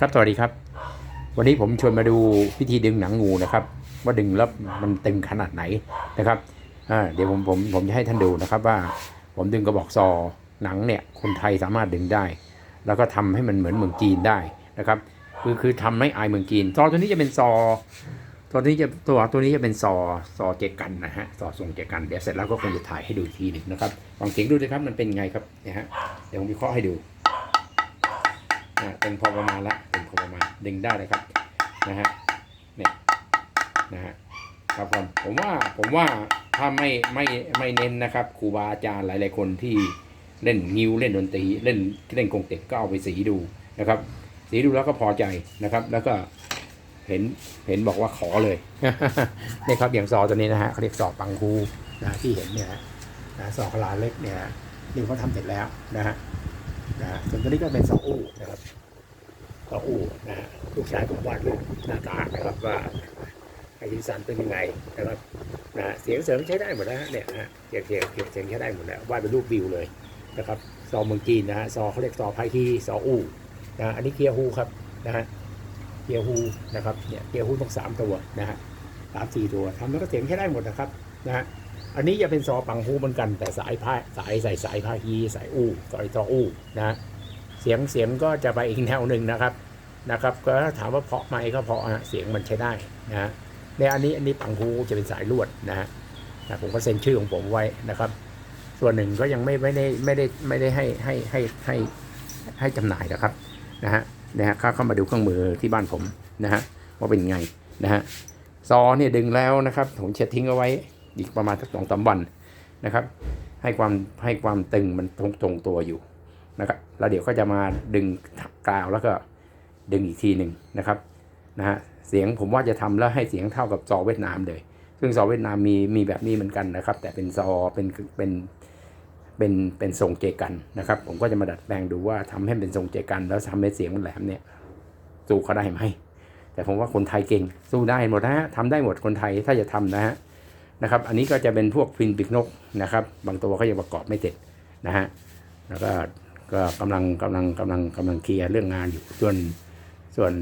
ครับสวัสดีครับ วันนี้ผมชวนมาดูวิธีดึงหนังงูนะครับ ว่าดึงแล้วมันตึงขนาดไหนนะครับเดี๋ยวผมผมผมจะให้ท่านดูนะครับว่าผมดึงกระบอกซอหนังเนี่ยคนไทยสามารถดึงได้ แล้วก็ทำให้มันเหมือนเมืองจีนได้นะครับ คือคือทำให้อายเมืองจีนซอตัวนี้จะเป็นซอตัวนี้จะตัวตัวนี้จะเป็นซอซอเจกันนะฮะซอทรงเจกันเดี๋ยวเสร็จแล้วก็คงจะถ่ายให้ดูทีหนึ่งนะครับฟังเสียงดูเลยครับมันเป็นไงครับเนี่ยฮะเดี๋ยวผมวิเคราะห์ให้ดู อ่าเป็นพอประมาณละเป็นพอประมาณดึงได้เลยครับนะฮะเนี่ยนะฮะครับผมผมว่าผมว่าถ้าไม่ไม่ไม่เน้นนะครับครูบาอาจารย์หลายๆคนที่เล่นงิ้วเล่นดนตรีเล่นเล่นกงเต็กก็เอาไปสีดูนะครับ สีดูแล้วก็พอใจนะครับ แล้วก็เห็นเห็นบอกว่าขอเลยนี่ครับอย่างซอตัวนี้นะฮะเขาเรียกซอปังคูนะที่เห็นเนี่ยนะซอกะลาเล็กเนี่ยนี่เขาทำเสร็จแล้วนะฮะ นะฮะส่วนตัวนี้ก็เป็นซออู้นะครับซออู้นะฮะลูกชายผมวาดรูปหน้าตานะครับว่าไอทิสันเป็นยังไงนะครับนะเสียงเสริมใช้ได้หมดนะฮะเนี่ยนะฮะเสียงเสียงเสียงเสียงใช้ได้หมดแล้ววาดเป็นรูปวิวเลยนะครับซอเมืองจีนนะฮะซอเขาเรียกซอไพที่ซออูนะฮะอันนี้เกียร์ฮูครับนะฮะเกียร์ฮูนะครับเนี่ยเกียร์ฮูต้องสามตัวนะฮะสามสี่ตัวทำแล้วก็เสียงใช้ได้หมดนะครับนะฮะ อันนี้จะเป็นซอปังฮูเหมือนกัน แต่สายผ้าสายใส่สายผ้าฮีสายอู้สายซออู้นะเสียงเสียงก็จะไปอีกแนวหนึ่งนะครับนะครับ ก็ถามว่าเพาะไหมก็เพาะฮะเสียงมันใช้ได้นะฮะในอันนี้อันนี้ปังฮูจะเป็นสายลวดนะฮะนะผมก็เซ็นชื่อของผมไว้นะครับ ส่วนหนึ่งก็ยังไม่ไม่ได้ไม่ได้ไม่ได้ให้ให้ให้ให้ให้จำหน่ายนะครับนะฮะนะฮะข้าเข้ามาดูเครื่องมือที่บ้านผมนะฮะว่าเป็นไงนะฮะซอเนี่ยดึงแล้วนะครับ ผมเช็ดทิ้งเอาไว้ อีกประมาณสักสองสามวันนะครับ ให้ความให้ความตึงมันตรงตรงตัวอยู่นะครับแล้วเดี๋ยวก็จะมาดึงกาวแล้วก็ดึงอีกทีหนึ่งนะครับนะฮะเสียงผมว่าจะทำแล้วให้เสียงเท่ากับซอเวียดนามเลย ซึ่งซอเวียดนามมีมีแบบนี้เหมือนกันนะครับ แต่เป็นซอเป็นเป็นเป็นเป็นทรงเจกันนะครับ ผมก็จะมาดัดแปลงดูว่าทำให้เป็นทรงเจกัน แล้วทำให้เสียงมันแหลมเนี่ยสู้เขาได้ไหมแต่ผมว่าคนไทยเก่งสู้ได้หมดนะฮะทำได้หมดคนไทยถ้าจะทำนะฮะ นะครับ อันนี้ก็จะเป็นพวกฟินปีกนกนะครับ บางตัวก็ยังประกอบไม่เสร็จนะฮะ แล้วก็ก็กำลังกำลังกำลังกำลังเคลียร์เรื่องงานอยู่ ส่วนส่วน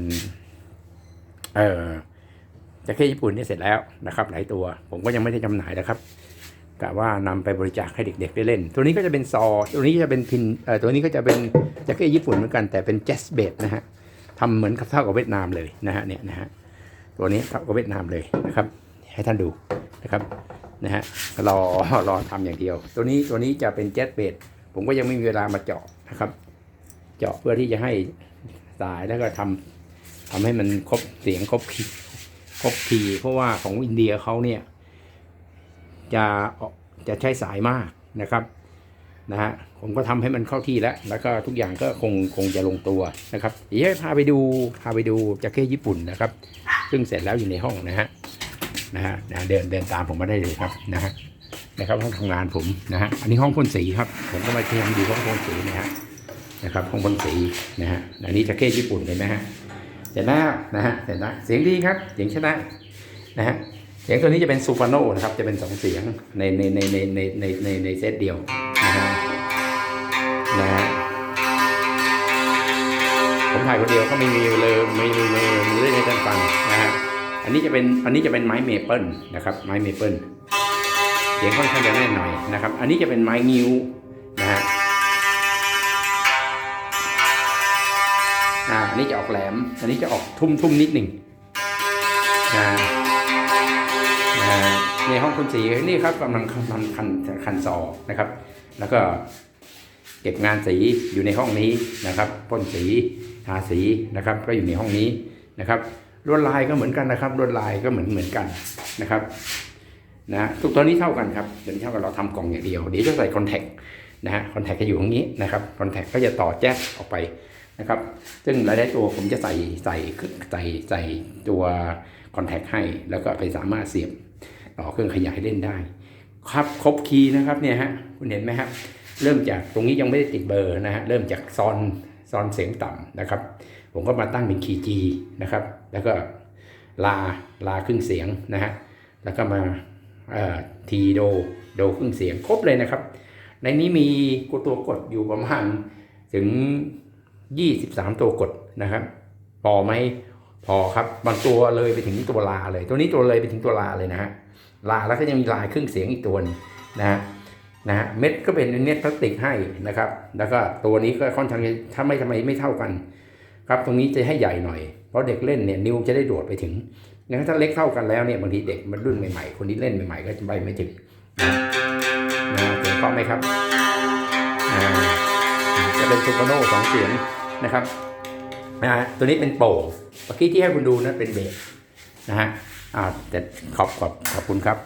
เอ่อจะแค่ญี่ปุ่นนี่เสร็จแล้วนะครับ หลายตัว ผมก็ยังไม่ได้จำหน่ายนะครับกะว่านำไปบริจาคให้เด็กๆได้เล่น ตัวนี้ก็จะเป็นซอ ตัวนี้จะเป็นพินเอ่อตัวนี้ก็จะเป็นจะแค่ญี่ปุ่นเหมือนกันแต่เป็นแจสเบดนะฮะทำเหมือนกับเท่ากับเวียดนามเลยนะฮะเนี่ยนะฮะตัวนี้เท่ากับเวียดนามเลยนะครับ ให้ท่านดูนะครับนะฮะรอรอทำอย่างเดียว ตัวนี้ตัวนี้จะเป็นแจ๊สเบดผมก็ยังไม่มีเวลามาเจาะนะครับ เจาะเพื่อที่จะให้สายแล้วก็ทำทำให้มันครบเสียงครบคีครบคีเพราะว่าของอินเดียเขาเนี่ยจะจะใช้สายมากนะครับนะฮะผมก็ทำให้มันเข้าที่แล้ว แล้วก็ทุกอย่างก็คงคงจะลงตัวนะครับเดี๋ยวให้พาไปดูพาไปดูจากเข้ญี่ปุ่นนะครับ ซึ่งเสร็จแล้วอยู่ในห้องนะฮะ นะฮะเดินเดินตามผมมาได้เลยครับนะฮะนะครับห้องทำงานผมนะฮะอันนี้ห้องพ่นสีครับ ผมก็มาเทียมดูห้องพ่นสีนะฮะนะครับห้องพ่นสีนะฮะอันนี้จะเก้ญี่ปุ่นเห็นไหมฮะเสร็จแล้วนะฮะเสร็จแล้วเสียงดีครับเสียงชนะนะฮะเสียงตัวนี้จะเป็นซูฟาโนนะครับจะเป็นสองเสียงในในในในในในในในเซตเดียวนะฮะนะฮะผมถ่ายคนเดียวก็ไม่มีเลยไม่มีไม่มีมือเล่นให้ท่านฟังนะฮะ อันนี้จะเป็นอันนี้จะเป็นไม้เมเปิลนะครับ ไม้เมเปิลเสียงค่อนข้างจะแน่นหน่อยนะครับ อันนี้จะเป็นไม้งิ้วนะฮะอ่าอันนี้จะออกแหลม อันนี้จะออกทุ่มทุ่มนิดหนึ่งนะนะในห้องคุณสีนี่ครับกำลังคันคันคันซอนะครับ แล้วก็เก็บงานสีอยู่ในห้องนี้นะครับพ่นสีทาสีนะครับ ก็อยู่ในห้องนี้นะครับ ลวดลายก็เหมือนกันนะครับลวดลายก็เหมือนเหมือนกันนะครับนะทุกตัวนี้เท่ากันครับเดี๋ยวนี้เท่ากับเราทำกล่องอย่างเดียวเดี๋ยวจะใส่คอนแทคนะฮะคอนแทคจะอยู่ตรงนี้นะครับคอนแทคก็จะต่อแจ๊สออกไปนะครับ ซึ่งหลายๆตัวผมจะใส่ใส่ใส่ใส่ตัวคอนแทคให้ แล้วก็ไปสามารถเสียบต่อเครื่องขยายเล่นได้ ครับครบคีย์นะครับเนี่ยฮะคุณเห็นไหมครับเริ่มจากตรงนี้ยังไม่ได้ติดเบอร์นะฮะเริ่มจากซอน ซอนเสียงต่ำนะครับ ผมก็มาตั้งเป็นคีย์ G นะครับ แล้วก็ลาลาครึ่งเสียงนะฮะแล้วก็มาทีโดโดครึ่งเสียงครบเลยนะครับ ในนี้มีกตัวกดอยู่ประมาณถึง 23 ตัวกดนะครับ พอไหมพอครับบางตัวเลยไปถึงตัวลาเลย ตัวนี้ตัวเลยไปถึงตัวลาเลยนะฮะลาแล้วก็ยังมีลายครื่งเสียงอีกตัวนึงนะฮะ นะฮะเม็ดก็เป็นเม็ดพลาสติกให้นะครับ แล้วก็ตัวนี้ก็ค่อนข้างจะถ้าไม่ทำไมไม่เท่ากัน ครับตรงนี้จะให้ใหญ่หน่อย เพราะเด็กเล่นเนี่ยนิ้วจะได้โดดไปถึงงั้นถ้าเล็กเท่ากันแล้วเนี่ยบางทีเด็กมันรุ่นใหม่ๆ คนที่เล่นใหม่ๆ ก็จะไปไม่ถึงนะนะเสียงเพราะไหมครับอ่าจะเป็นโซโปอร์โนสองเสียงนะครับนะฮะตัวนี้เป็นโป่งเมื่อกี้ที่ให้คุณดูนั้นเป็นเบสนะฮะอ่าแต่ขอบขอบขอบคุณครับ